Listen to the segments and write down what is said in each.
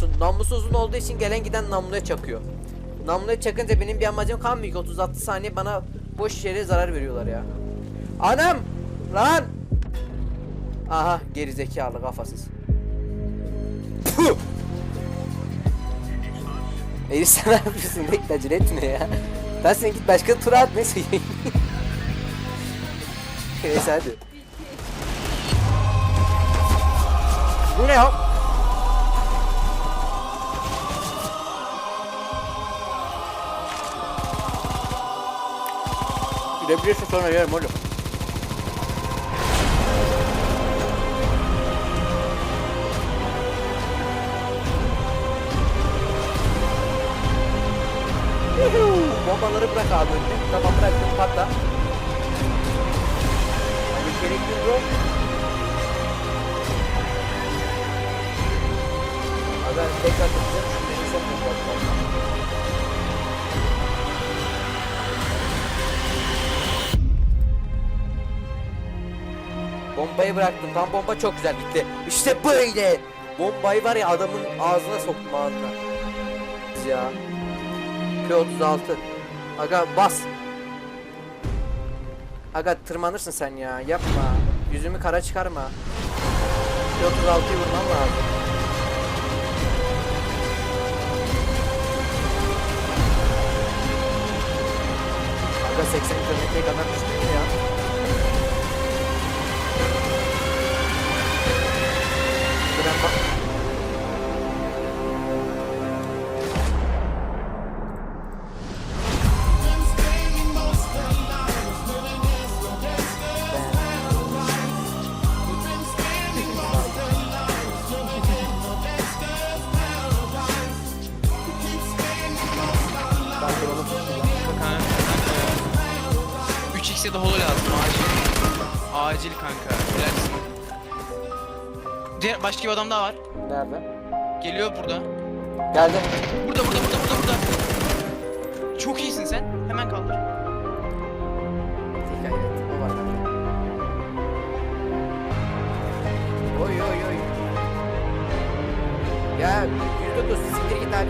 Su- Namlusu uzun olduğu için gelen giden namluya çakıyor. Namluya çakınca benim bir amacım kalmıyor ki 36 saniye bana boş yere zarar veriyorlar ya. Anam! Lan! Aha geri zekalı kafasız. Puh! Elif sen ne yapıyorsun? Bekle acele etme ya. Ben sen git başka tura at neyse. Neyse hadi. Bu ne ya? Gidebilirsin sonra yerim oğlum. Yuhuu, Bombaları bırak abi önüne. Tamam bıraktım patla. Hadi gerekli bro. Abi ben tekrar tutacağım. Şu beni çok mutlu Bombayı bıraktım. Tam bomba çok güzel gitti. İşte böyle. Bombayı var ya adamın ağzına soktum ağzına. Ya. P36. Aga bas. Aga tırmanırsın sen ya. Yapma. Yüzümü kara çıkarma. P36'yı vurmam lazım. Aga 80 kilometreye kadar düştüm ya. 3x'e de holo lazım acil. Acil kanka. Helalsin. Diğer başka bir adam daha var. Nerede? Geliyor burada. Geldi. Burada burada burada burada burada. Çok iyisin sen. Hemen kaldır. Dikkat et. O var. Oy oy oy. Ya yüzde dokuz siktir git abi.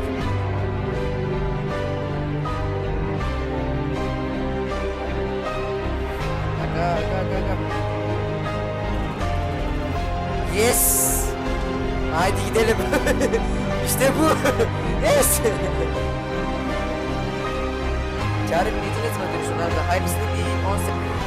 Yes. Haydi gidelim. işte bu. yes. Çağrı biletiniz mi ödemiş onlar da? Hayırlısı bir konsept.